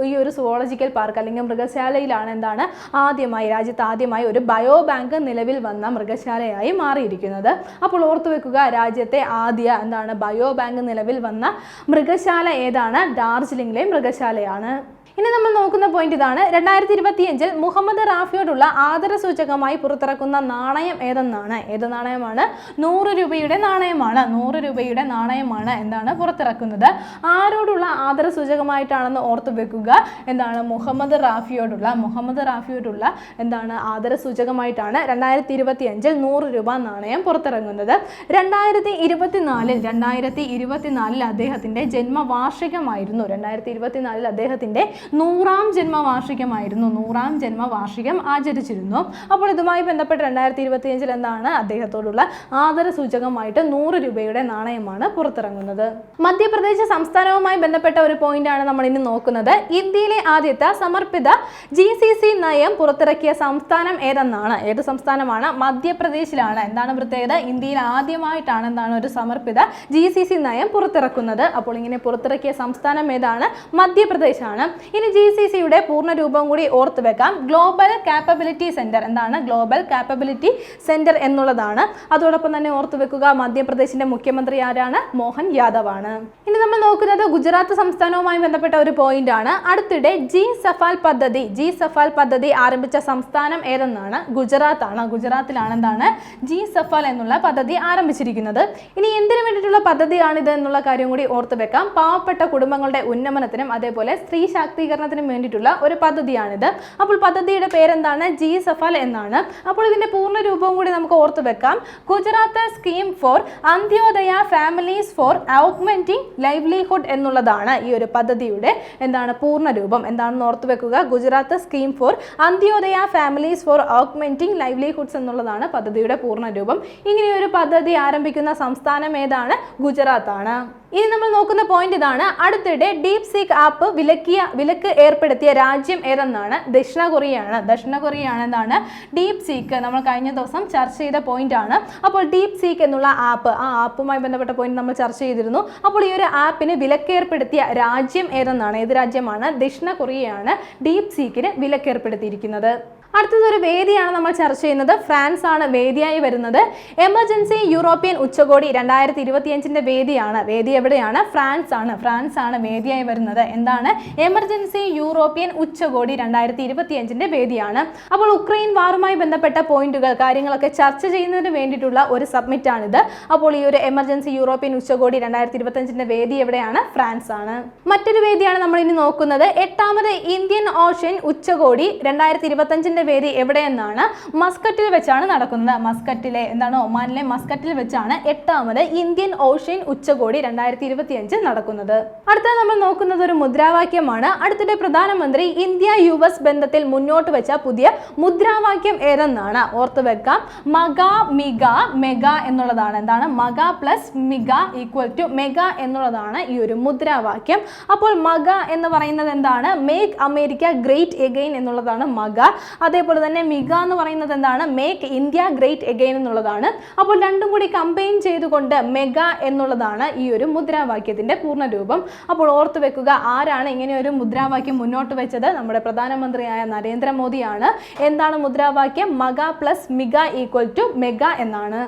ഈ ഒരു സുവോളജിക്കൽ പാർക്ക് അല്ലെങ്കിൽ മൃഗശാലയിലാണ് എന്താണ്? ആദ്യമായി രാജ്യത്ത് ആദ്യമായി ഒരു ബയോ ബാങ്ക് നിലവിൽ വന്ന മൃഗശാലയായി മാറിയിരിക്കുന്നത്. അപ്പോൾ ഓർത്തു വെക്കുക രാജ്യത്തെ ആദ്യ എന്താണ് ബയോ ബാങ്ക് നിലവിൽ വന്ന മൃഗശാല ഏതാണ്? ഡാർജിലിംഗിലെ മൃഗശാലയാണ്. ഇനി നമ്മൾ നോക്കുന്ന പോയിന്റ് ഇതാണ്. രണ്ടായിരത്തി ഇരുപത്തിയഞ്ചിൽ മുഹമ്മദ് റാഫിയോടുള്ള ആദര സൂചകമായി പുറത്തിറക്കുന്ന നാണയം ഏതെന്നാണ്? ഏത് നാണയമാണ്? നൂറ് രൂപയുടെ നാണയമാണ്. നൂറ് രൂപയുടെ നാണയമാണ് എന്താണ് പുറത്തിറക്കുന്നത്. ആരോടുള്ള ആദര സൂചകമായിട്ടാണെന്ന് ഓർത്തു വെക്കുക. എന്താണ്? മുഹമ്മദ് റാഫിയോടുള്ള മുഹമ്മദ് റാഫിയോടുള്ള എന്താണ് ആദരസൂചകമായിട്ടാണ് രണ്ടായിരത്തി ഇരുപത്തിയഞ്ചിൽ നൂറ് രൂപ നാണയം പുറത്തിറങ്ങുന്നത്. രണ്ടായിരത്തി ഇരുപത്തിനാലിൽ രണ്ടായിരത്തി ഇരുപത്തിനാലിൽ അദ്ദേഹത്തിന്റെ ജന്മവാർഷികമായിരുന്നു. രണ്ടായിരത്തി ഇരുപത്തിനാലിൽ അദ്ദേഹത്തിന്റെ നൂറാം ജന്മവാർഷികമായിരുന്നു. നൂറാം ജന്മവാർഷികം ആചരിച്ചിരുന്നു. അപ്പോൾ ഇതുമായി ബന്ധപ്പെട്ട് രണ്ടായിരത്തി ഇരുപത്തിയഞ്ചിൽ എന്താണ് അദ്ദേഹത്തോടുള്ള ആദര സൂചകമായിട്ട് നൂറ് രൂപയുടെ നാണയമാണ് പുറത്തിറങ്ങുന്നത്. മധ്യപ്രദേശ് സംസ്ഥാനവുമായി ബന്ധപ്പെട്ട ഒരു പോയിന്റ് ആണ് നമ്മൾ ഇനി നോക്കുന്നത്. ഇന്ത്യയിലെ ആദ്യത്തെ സമർപ്പിത ജി സി സി നയം പുറത്തിറക്കിയ സംസ്ഥാനം ഏതെന്നാണ്? ഏത് സംസ്ഥാനമാണ്? മധ്യപ്രദേശിലാണ്. എന്താണ് പ്രത്യേകത? ഇന്ത്യയിൽ ആദ്യമായിട്ടാണ് എന്താണ് ഒരു സമർപ്പിത ജി സി സി നയം പുറത്തിറക്കുന്നത്. അപ്പോൾ ഇങ്ങനെ പുറത്തിറക്കിയ സംസ്ഥാനം ഏതാണ്? മധ്യപ്രദേശാണ്. ഇനി ജി സി സിയുടെ പൂർണ രൂപം കൂടി ഓർത്ത് വെക്കാം. ഗ്ലോബൽ കാപ്പബിലിറ്റി സെന്റർ എന്താണ്? ഗ്ലോബൽ കാപ്പബിലിറ്റി സെന്റർ എന്നുള്ളതാണ്. അതോടൊപ്പം തന്നെ ഓർത്ത് വെക്കുക മധ്യപ്രദേശിന്റെ മുഖ്യമന്ത്രി ആരാണ്? മോഹൻ യാദവ് ആണ് ഇനി നമ്മൾ നോക്കുന്നത് ഗുജറാത്ത് സംസ്ഥാനവുമായി ബന്ധപ്പെട്ട ഒരു പോയിന്റ് ആണ്. അടുത്തിടെ ജി സഫാൽ പദ്ധതി ജി സഫാൽ പദ്ധതി ആരംഭിച്ച സംസ്ഥാനം ഏതെന്നാണ്? ഗുജറാത്ത് ആണ് ഗുജറാത്തിലാണ് എന്താണ്? ജി സഫാൽ എന്നുള്ള പദ്ധതി ആരംഭിച്ചിരിക്കുന്നത്. ഇനി എന്തിനു വേണ്ടിയിട്ടുള്ള പദ്ധതിയാണിത് എന്നുള്ള കാര്യം കൂടി ഓർത്ത് വെക്കാം. പാവപ്പെട്ട കുടുംബങ്ങളുടെ ഉന്നമനത്തിനും അതേപോലെ സ്ത്രീ ശാക്തീകരണത്തിനും വേണ്ടിയിട്ടുള്ള ഒരു പദ്ധതിയാണിത്. അപ്പോൾ പദ്ധതിയുടെ പേരെന്താണ്? ജി സഫൽ എന്നാണ്. അപ്പോൾ ഇതിന്റെ പൂർണ രൂപവും കൂടി നമുക്ക് ഓർത്തു വെക്കാം. Gujarat scheme for Antyodaya families for augmenting livelihood എന്നുള്ളതാണ് ഈ ഒരു പദ്ധതിയുടെ എന്താണ് പൂർണ രൂപം. എന്താണെന്ന് ഓർത്തു വെക്കുക? Gujarat scheme for Antyodaya families for augmenting livelihoods എന്നുള്ളതാണ് പദ്ധതിയുടെ പൂർണ രൂപം. ഇങ്ങനെ ഒരു പദ്ധതി ആരംഭിക്കുന്ന സംസ്ഥാനം ഏതാണ്? ഗുജറാത്ത് ആണ് ഇനി നമ്മൾ നോക്കുന്ന പോയിന്റ് ഇതാണ്. അടുത്തിടെ ഡീപ് സീക്ക് ആപ്പ് വിലക്കിയ വിലക്ക് ഏർപ്പെടുത്തിയ രാജ്യം ഏതെന്നാണ്? ദക്ഷിണ കൊറിയയാണ് ദക്ഷിണ കൊറിയയാണ് എന്താണ് ഡീപ് സീക്ക് നമ്മൾ കഴിഞ്ഞ ദിവസം ചർച്ച ചെയ്ത പോയിന്റ് ആണ്. അപ്പോൾ ഡീപ് സീക്ക് എന്നുള്ള ആപ്പ് ആ ആപ്പുമായി ബന്ധപ്പെട്ട പോയിന്റ് നമ്മൾ ചർച്ച ചെയ്തിരുന്നു. അപ്പോൾ ഈ ഒരു ആപ്പിന് വിലക്കേർപ്പെടുത്തിയ രാജ്യം ഏതെന്നാണ്? ഏത് രാജ്യമാണ്? ദക്ഷിണ കൊറിയയാണ് ഡീപ് സീക്കിന് വിലക്കേർപ്പെടുത്തിയിരിക്കുന്നത് അടുത്തതൊരു വേദിയാണ് നമ്മൾ ചർച്ച ചെയ്യുന്നത്. ഫ്രാൻസ് ആണ് വേദിയായി വരുന്നത്. എമർജൻസി യൂറോപ്യൻ ഉച്ചകോടി രണ്ടായിരത്തി ഇരുപത്തിയഞ്ചിന്റെ വേദിയാണ്. വേദി എവിടെയാണ്? ഫ്രാൻസ് ആണ് ഫ്രാൻസ് ആണ് വേദിയായി വരുന്നത്. എന്താണ്? എമർജൻസി യൂറോപ്യൻ ഉച്ചകോടി രണ്ടായിരത്തി ഇരുപത്തിയഞ്ചിന്റെ വേദിയാണ്. അപ്പോൾ ഉക്രൈൻ വാറുമായി ബന്ധപ്പെട്ട പോയിന്റുകൾ കാര്യങ്ങളൊക്കെ ചർച്ച ചെയ്യുന്നതിന് വേണ്ടിയിട്ടുള്ള ഒരു സബ്മിറ്റ് ആണിത് അപ്പോൾ ഈ ഒരു എമർജൻസി യൂറോപ്യൻ ഉച്ചകോടി രണ്ടായിരത്തി ഇരുപത്തിയഞ്ചിന്റെ വേദി എവിടെയാണ്? ഫ്രാൻസ് ആണ് മറ്റൊരു വേദിയാണ് നമ്മൾ ഇനി നോക്കുന്നത്. എട്ടാമത് ഇന്ത്യൻ ഓഷ്യൻ ഉച്ചകോടി രണ്ടായിരത്തി ഇരുപത്തഞ്ചിന്റെ വേദി എവിടെയെന്നാണ് മസ്കറ്റിൽ വെച്ചാണ് നടക്കുന്നത്. മസ്കറ്റിലെ എന്താണ് ഒമാനിലെ മസ്കറ്റിൽ വെച്ചാണ് എട്ടാമത് ഇന്ത്യൻ ഓഷ്യൻ ഉച്ചകോടി രണ്ടായിരത്തി ഇരുപത്തിയഞ്ച് നടക്കുന്നത്. അടുത്ത നമ്മൾ നോക്കുന്നത് ഒരു മുദ്രാവാക്യമാണ്. അടുത്തിടെ പ്രധാനമന്ത്രി ഇന്ത്യ യു എസ് ബന്ധത്തിൽ മുന്നോട്ട് വെച്ച പുതിയ മുദ്രാവാക്യം ഏതെന്നാണ്? ഓർത്ത് വെക്കാം. മഗ മിഗ മെഗ എന്നുള്ളതാണ്. എന്താണ്? MAGA plus MIGA equal to MEGA എന്നുള്ളതാണ് ഈ ഒരു മുദ്രാവാക്യം. അപ്പോൾ മഗ എന്ന് പറയുന്നത് എന്താണ്? മേക്ക് അമേരിക്ക ഗ്രേറ്റ് എഗെയിൻ എന്നുള്ളതാണ് മഗ. അതേപോലെ തന്നെ മിഗ എന്ന് പറയുന്നത് എന്താണ്? മേക്ക് ഇന്ത്യ ഗ്രേറ്റ് എഗെയിൻ എന്നുള്ളതാണ്. അപ്പോൾ രണ്ടും കൂടി കമ്പൈൻ ചെയ്തുകൊണ്ട് മെഗ എന്നുള്ളതാണ് ഈ ഒരു മുദ്രാവാക്യത്തിന്റെ പൂർണ രൂപം അപ്പോൾ ഓർത്തു വെക്കുക ആരാണ് ഇങ്ങനെ ഒരു മുദ്രാവാക്യം മുന്നോട്ട് വെച്ചത്? നമ്മുടെ പ്രധാനമന്ത്രിയായ നരേന്ദ്രമോദിയാണ്. എന്താണ് മുദ്രാവാക്യം? MAGA plus MIGA equal to MEGA എന്നാണ്.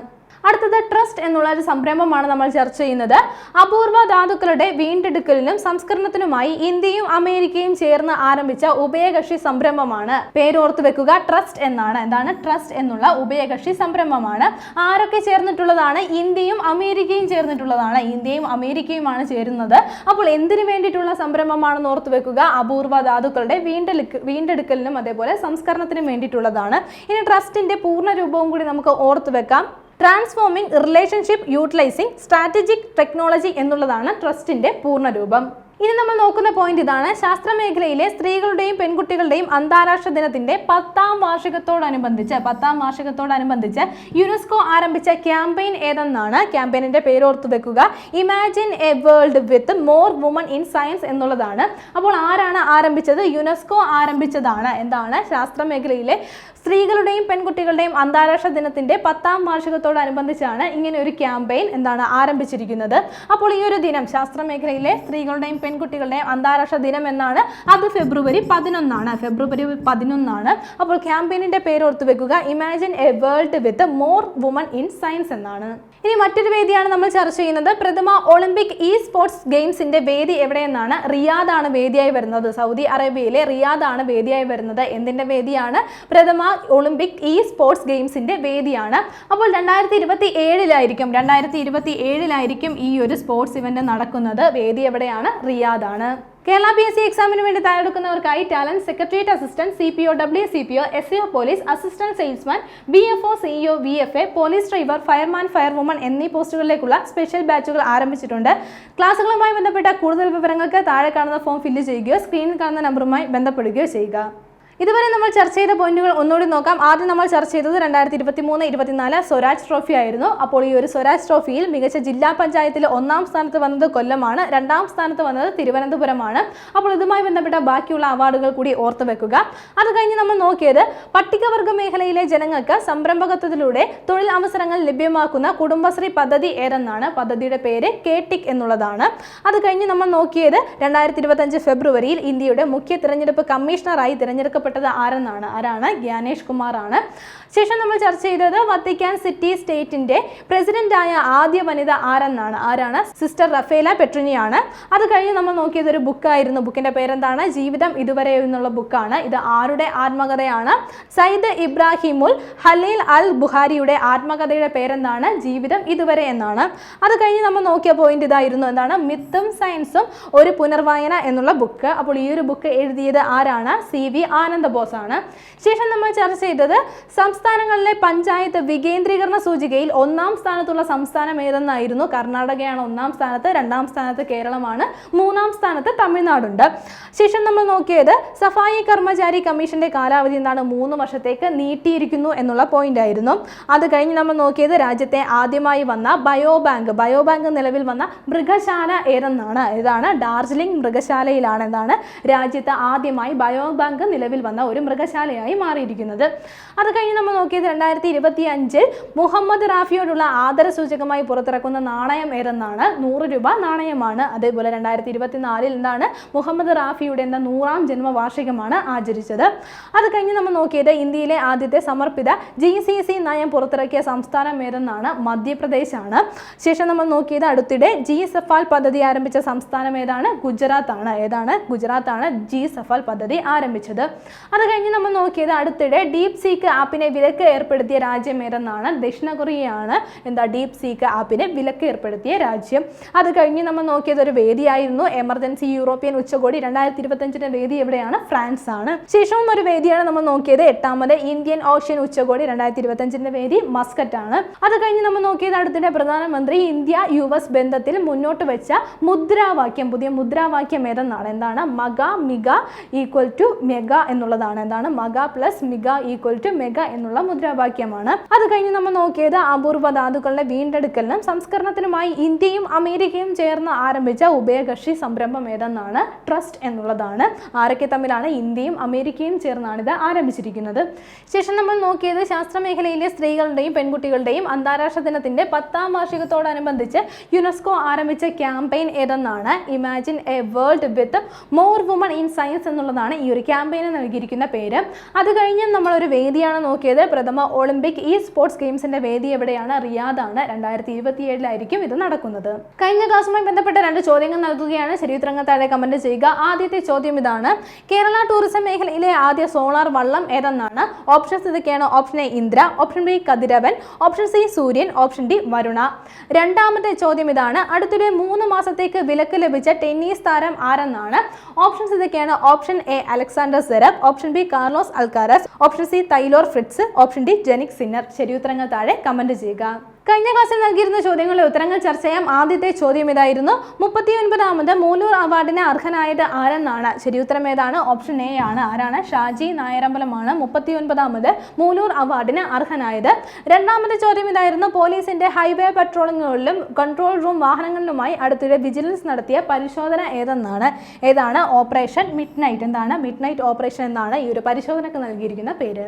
അടുത്തത് ട്രസ്റ്റ് എന്നുള്ള ഒരു സംരംഭമാണ് നമ്മൾ ചർച്ച ചെയ്യുന്നത്. അപൂർവ ധാതുക്കളുടെ വീണ്ടെടുക്കലിനും സംസ്കരണത്തിനുമായി ഇന്ത്യയും അമേരിക്കയും ചേർന്ന് ആരംഭിച്ച ഉഭയകക്ഷി സംരംഭമാണ്. പേരോർത്ത് വെക്കുക ട്രസ്റ്റ് എന്നാണ്. എന്താണ്? ട്രസ്റ്റ് എന്നുള്ള ഉഭയകക്ഷി സംരംഭമാണ്. ആരൊക്കെ ചേർന്നിട്ടുള്ളതാണ്? ഇന്ത്യയും അമേരിക്കയും ചേർന്നിട്ടുള്ളതാണ്. ഇന്ത്യയും അമേരിക്കയുമാണ് ചേരുന്നത്. അപ്പോൾ എന്തിനു വേണ്ടിയിട്ടുള്ള സംരംഭമാണെന്ന് ഓർത്ത് വെക്കുക? അപൂർവ ധാതുക്കളുടെ വീണ്ടെടുക്ക വീണ്ടെടുക്കലിനും അതേപോലെ സംസ്കരണത്തിനും വേണ്ടിയിട്ടുള്ളതാണ്. ഇനി ട്രസ്റ്റിന്റെ പൂർണ രൂപവും കൂടി നമുക്ക് ഓർത്ത് വെക്കാം. Transforming relationship utilising strategic technology എന്നുള്ളതാണ് ട്രസ്റ്റിന്റെ പൂർണ രൂപം ഇനി നമ്മൾ നോക്കുന്ന പോയിന്റ് ഇതാണ്. ശാസ്ത്ര മേഖലയിലെ സ്ത്രീകളുടെയും പെൺകുട്ടികളുടെയും അന്താരാഷ്ട്ര ദിനത്തിന്റെ പത്താം വാർഷികത്തോടനുബന്ധിച്ച് പത്താം വാർഷികത്തോടനുബന്ധിച്ച് യുനെസ്കോ ആരംഭിച്ച ക്യാമ്പയിൻ ഏതെന്നാണ് ക്യാമ്പയിനിന്റെ പേരോർത്ത് വെക്കുക. Imagine a world with more women in science എന്നുള്ളതാണ്. അപ്പോൾ ആരാണ് ആരംഭിച്ചത്? യുനെസ്കോ ആരംഭിച്ചതാണ്. എന്താണ്? ശാസ്ത്ര മേഖലയിലെ സ്ത്രീകളുടെയും പെൺകുട്ടികളുടെയും അന്താരാഷ്ട്ര ദിനത്തിന്റെ പത്താം വാർഷികത്തോടനുബന്ധിച്ചാണ് ഇങ്ങനെ ഒരു ക്യാമ്പയിൻ എന്താണ് ആരംഭിച്ചിരിക്കുന്നത്. അപ്പോൾ ഈ ഒരു ദിനം ശാസ്ത്ര മേഖലയിലെ സ്ത്രീകളുടെയും പെൺകുട്ടികളുടെയും അന്താരാഷ്ട്ര ദിനം എന്നാണ്. അത് ഫെബ്രുവരി പതിനൊന്നാണ്. ഫെബ്രുവരി പതിനൊന്നാണ്. അപ്പോൾ ക്യാമ്പയിനിന്റെ പേര് ഓർത്തു വെക്കുക imagine a world with more woman in science എന്നാണ്. ഇനി മറ്റൊരു വേദിയാണ് നമ്മൾ ചർച്ച ചെയ്യുന്നത്. പ്രഥമ ഒളിമ്പിക് ഇ സ്പോർട്സ് ഗെയിംസിന്റെ വേദി എവിടെയെന്നാണ്? റിയാദ് ആണ് വേദിയായി വരുന്നത്. സൗദി അറേബ്യയിലെ റിയാദ് ആണ് വേദിയായി വരുന്നത്. എന്തിന്റെ വേദിയാണ്? പ്രഥമ ഒളിമ്പിക് ഇ സ്പോർട്സ് ഗെയിംസിന്റെ വേദിയാണ്. അപ്പോൾ രണ്ടായിരത്തി ഇരുപത്തി ഏഴിലായിരിക്കും രണ്ടായിരത്തി ഇരുപത്തി ഏഴിലായിരിക്കും ഈ ഒരു സ്പോർട്സ് ഇവന്റ് നടക്കുന്നത്. വേദി എവിടെയാണ്? റിയാദ് ആണ് കേരള പി എസ് സി എക്സാമിന് വേണ്ടി തയ്യാറെടുക്കുന്നവർക്കായി talent secretariat assistant C P O W C P O S O police assistant salesman B F O CEO V F A police driver fireman fire woman എന്നീ പോസ്റ്റുകളിലേക്കുള്ള special ബാച്ചുകൾ ആരംഭിച്ചിട്ടുണ്ട്. ക്ലാസുകളുമായി ബന്ധപ്പെട്ട കൂടുതൽ വിവരങ്ങൾക്ക് താഴെ കാണുന്ന ഫോം ഫില്ല് ചെയ്യുകയോ സ്ക്രീനിൽ കാണുന്ന നമ്പറുമായി ബന്ധപ്പെടുകയോ ചെയ്യുക. ഇതുവരെ നമ്മൾ ചർച്ച ചെയ്ത പോയിന്റുകൾ ഒന്നുകൂടി നോക്കാം. ആദ്യം നമ്മൾ ചർച്ച ചെയ്തത് രണ്ടായിരത്തി ഇരുപത്തി മൂന്ന് ഇരുപത്തിനാല് സ്വരാജ് ട്രോഫി ആയിരുന്നു. അപ്പോൾ ഈ ഒരു സ്വരാജ് ട്രോഫിയിൽ മികച്ച ജില്ലാ പഞ്ചായത്തിൽ ഒന്നാം സ്ഥാനത്ത് വന്നത് കൊല്ലമാണ് രണ്ടാം സ്ഥാനത്ത് വന്നത് തിരുവനന്തപുരമാണ്. അപ്പോൾ ഇതുമായി ബന്ധപ്പെട്ട ബാക്കിയുള്ള അവാർഡുകൾ കൂടി ഓർത്തു വെക്കുക. അത് കഴിഞ്ഞ് നമ്മൾ നോക്കിയത് പട്ടികവർഗ മേഖലയിലെ ജനങ്ങൾക്ക് സംരംഭകത്വത്തിലൂടെ തൊഴിൽ അവസരങ്ങൾ ലഭ്യമാക്കുന്ന കുടുംബശ്രീ പദ്ധതി ഏതെന്നാണ്? പദ്ധതിയുടെ പേര് കേട്ടിക് എന്നുള്ളതാണ്. അത് കഴിഞ്ഞ് നമ്മൾ നോക്കിയത് രണ്ടായിരത്തി ഇരുപത്തഞ്ച് ഫെബ്രുവരിയിൽ ഇന്ത്യയുടെ മുഖ്യ തിരഞ്ഞെടുപ്പ് കമ്മീഷണറായി തിരഞ്ഞെടുക്കപ്പെട്ടത് ആരെന്നാണ്? ആരാണ്? ഗ്യാനേഷ് കുമാറാണ്. ശേഷം നമ്മൾ ചർച്ച ചെയ്തത് വത്തിക്കാൻ സിറ്റി സ്റ്റേറ്റിന്റെ പ്രസിഡന്റായ ആദ്യ വനിത ആരെന്നാണ്? ആരാണ്? സിസ്റ്റർ റഫേല പെട്രിനിയാണ്. അത് കഴിഞ്ഞ് നമ്മൾ നോക്കിയത് ഒരു ബുക്കായിരുന്നു. ബുക്കിന്റെ പേരെന്താണ്? ജീവിതം ഇതുവരെ എന്നുള്ള ബുക്കാണ്. ഇത് ആരുടെ ആത്മകഥയാണ്? സയ്യിദ് ഇബ്രാഹിമുൽ ഹലീൽ അൽ ബുഹാരിയുടെ ആത്മകഥയുടെ പേരെന്താണ്? ജീവിതം ഇതുവരെ എന്നാണ്. അത് കഴിഞ്ഞ് നമ്മൾ നോക്കിയ പോയിന്റ് ഇതായിരുന്നു. എന്താണ്? മിത്തും സയൻസും ഒരു പുനർവായന എന്നുള്ള ബുക്ക്. അപ്പോൾ ഈ ഒരു ബുക്ക് എഴുതിയത് ആരാണ്? സി വി ആനന്ദ ബോസ് ആണ് ശേഷം നമ്മൾ ചർച്ച ചെയ്തത് സംസ്ഥാനങ്ങളിലെ പഞ്ചായത്ത് വികേന്ദ്രീകരണ സൂചികയിൽ ഒന്നാം സ്ഥാനത്തുള്ള സംസ്ഥാനം ഏതെന്നായിരുന്നു? കർണാടകയാണ് ഒന്നാം സ്ഥാനത്ത് രണ്ടാം സ്ഥാനത്ത് കേരളമാണ് മൂന്നാം സ്ഥാനത്ത് തമിഴ്നാടുണ്ട്. ശേഷം നമ്മൾ നോക്കിയത് സഫായി കർമ്മചാരി കമ്മീഷന്റെ കാലാവധി എന്താണ്? മൂന്ന് വർഷത്തേക്ക് നീട്ടിയിരിക്കുന്നു എന്നുള്ള പോയിന്റ് ആയിരുന്നു. അത് കഴിഞ്ഞ് നമ്മൾ നോക്കിയത് രാജ്യത്തെ ആദ്യമായി വന്ന ബയോ ബാങ്ക് ബയോ ബാങ്ക് നിലവിൽ വന്ന മൃഗശാല ഏതെന്നാണ്? ഇതാണ് ഡാർജിലിംഗ് മൃഗശാലയിലാണ് എന്താണ് രാജ്യത്ത് ആദ്യമായി ബയോ ബാങ്ക് നിലവിൽ വന്ന ഒരു മൃഗശാലയായി മാറിയിരിക്കുന്നത്. അത് കഴിഞ്ഞ് നമ്മൾ നോക്കിയത് രണ്ടായിരത്തി ഇരുപത്തി അഞ്ചിൽ മുഹമ്മദ് റാഫിയോടുള്ള ആദര സൂചകമായി പുറത്തിറക്കുന്ന നാണയം ഏതെന്നാണ്? നൂറ് രൂപ നാണയമാണ്. അതേപോലെ രണ്ടായിരത്തി ഇരുപത്തിനാലിൽ എന്താണ്? മുഹമ്മദ് റാഫിയുടെ എന്ന നൂറാം ജന്മവാർഷികമാണ് ആചരിച്ചത്. അത് കഴിഞ്ഞ് നമ്മൾ നോക്കിയത് ഇന്ത്യയിലെ ആദ്യത്തെ സമർപ്പിത ജി സി സി നയം പുറത്തിറക്കിയ സംസ്ഥാനം ഏതെന്നാണ്? ആണ് ശേഷം നമ്മൾ നോക്കിയത് അടുത്തിടെ ജി സഫാൽ പദ്ധതി ആരംഭിച്ച സംസ്ഥാനം ഏതാണ്? ഗുജറാത്ത് ആണ് ഏതാണ്? ഗുജറാത്ത് ആണ് ജി സഫാൽ പദ്ധതി ആരംഭിച്ചത്. അത് കഴിഞ്ഞ് നമ്മൾ നോക്കിയത് അടുത്തിടെ ഡീപ് സീക്ക് ആപ്പിനെ വിലക്ക് ഏർപ്പെടുത്തിയ രാജ്യം ഏതെന്നാണ്? ദക്ഷിണ കൊറിയയാണ് എന്താ ഡീപ് സീക്ക് ആപ്പിന് വിലക്ക് ഏർപ്പെടുത്തിയ രാജ്യം. അത് കഴിഞ്ഞ് നമ്മൾ നോക്കിയത് ഒരു വേദിയായിരുന്നു. എമർജൻസി യൂറോപ്യൻ ഉച്ചകോടി രണ്ടായിരത്തി ഇരുപത്തഞ്ചിന്റെ വേദി എവിടെയാണ്? ഫ്രാൻസ് ആണ്. ശേഷവും ഒരു വേദിയാണ് നമ്മൾ നോക്കിയത്. എട്ടാമത് ഇന്ത്യൻ ഓഷ്യൻ ഉച്ചകോടി രണ്ടായിരത്തി ഇരുപത്തഞ്ചിന്റെ വേദി മസ്കറ്റ് ആണ്. അത് കഴിഞ്ഞ് നമ്മൾ നോക്കിയത് അടുത്തിടെ പ്രധാനമന്ത്രി ഇന്ത്യ യു എസ് ബന്ധത്തിൽ മുന്നോട്ട് വെച്ച മുദ്രാവാക്യം. പുതിയ മുദ്രാവാക്യം ഏതെന്നാണ്? എന്താണ്? മഗ മിഗ ഈക്വൽ ടു മെഗ എന്നുള്ളതാണ്. എന്താണ്? MAGA plus MIGA equal to MEGA എന്നുള്ള മുദ്രാവാക്യമാണ്. അത് കഴിഞ്ഞ് നമ്മൾ നോക്കിയത് അപൂർവ ധാതുക്കളുടെ വീണ്ടെടുക്കലിനും സംസ്കരണത്തിനുമായി ഇന്ത്യയും അമേരിക്കയും ചേർന്ന് ആരംഭിച്ച ഉഭയകക്ഷി സംരംഭം ഏതെന്നാണ്? ട്രസ്റ്റ് എന്നുള്ളതാണ്. ആരൊക്കെ തമ്മിലാണ് ഇന്ത്യയും അമേരിക്കയും ചേർന്നാണ് ഇത് ആരംഭിച്ചിരിക്കുന്നത്. ശേഷം നമ്മൾ നോക്കിയത് ശാസ്ത്ര മേഖലയിലെ സ്ത്രീകളുടെയും പെൺകുട്ടികളുടെയും അന്താരാഷ്ട്ര ദിനത്തിന്റെ പത്താം വാർഷികത്തോടനുബന്ധിച്ച് യുനെസ്കോ ആരംഭിച്ച campaign ഏതെന്നാണ്? Imagine a world with more woman in science എന്നുള്ളതാണ് ഈ ഒരു ക്യാമ്പയിന് നൽകിയിരിക്കുന്ന പേര്. അത് കഴിഞ്ഞ് ഒരു വേദിയാണ് നോക്കിയത്. പ്രഥമ ഒളിമ്പിക് ഇ സ്പോർട്സ് ഗെയിംസിന്റെ വേദി എവിടെയാണ്? റിയാദാണ്. രണ്ടായിരത്തി ഇരുപത്തി ഏഴിലായിരിക്കും ഇത് നടക്കുന്നത്. കഴിഞ്ഞ ക്ലാസ്സുമായി ബന്ധപ്പെട്ട രണ്ട് ചോദ്യങ്ങൾ നൽകുകയാണ്. ശരിയുത്തരങ്ങൾ കമന്റ് ചെയ്യുക. ആദ്യത്തെ ചോദ്യം ഇതാണ്. കേരള ടൂറിസം മേഖലയിലെ ആദ്യ സോളാർ വള്ളം ഏതെന്നാണ്? ഓപ്ഷൻസ് ഇതൊക്കെയാണ്. Option A Indra. Option B Kathiravan. Option C Suryan. Option D Varuna. രണ്ടാമത്തെ ചോദ്യം ഇതാണ്. അടുത്തിടെ മൂന്ന് മാസത്തേക്ക് വിലക്ക് ലഭിച്ച ടെന്നീസ് താരം ആരെന്നാണ്? ഓപ്ഷൻസ് ഇതൊക്കെയാണ്. Option A Alexander Zverev option B Carlos Alcaraz. Option C Taylor Fritz. Option D Jannik Sinner. ശരിയുത്തരങ്ങൾ താഴെ കമന്റ് ചെയ്യുക. കഴിഞ്ഞ ക്ലാസ്സിൽ നൽകിയിരുന്ന ചോദ്യങ്ങളുടെ ഉത്തരങ്ങൾ ചർച്ച ചെയ്യാം. ആദ്യത്തെ ചോദ്യം ഇതായിരുന്നു. മുപ്പത്തി ഒൻപതാമത് മൂലൂർ അവാർഡിന് അർഹനായത് ആരെന്നാണ്? ശരിയുത്തരം ഏതാണ്? ഓപ്ഷൻ എ ആണ്. ആരാണ്? ഷാജി നായരമ്പലമാണ് മുപ്പത്തി ഒൻപതാമത് മൂലൂർ അവാർഡിന് അർഹനായത്. രണ്ടാമത്തെ ചോദ്യം ഇതായിരുന്നു. പോലീസിന്റെ ഹൈവേ പട്രോളിങ്ങുകളിലും കൺട്രോൾ റൂം വാഹനങ്ങളിലുമായി അടുത്തിടെ വിജിലൻസ് നടത്തിയ പരിശോധന ഏതെന്നാണ്? ഏതാണ്? ഓപ്പറേഷൻ മിഡ് നൈറ്റ് എന്താണ്? മിഡ് നൈറ്റ് ഓപ്പറേഷൻ എന്നാണ് ഈ ഒരു പരിശോധനക്ക് നൽകിയിരിക്കുന്ന പേര്.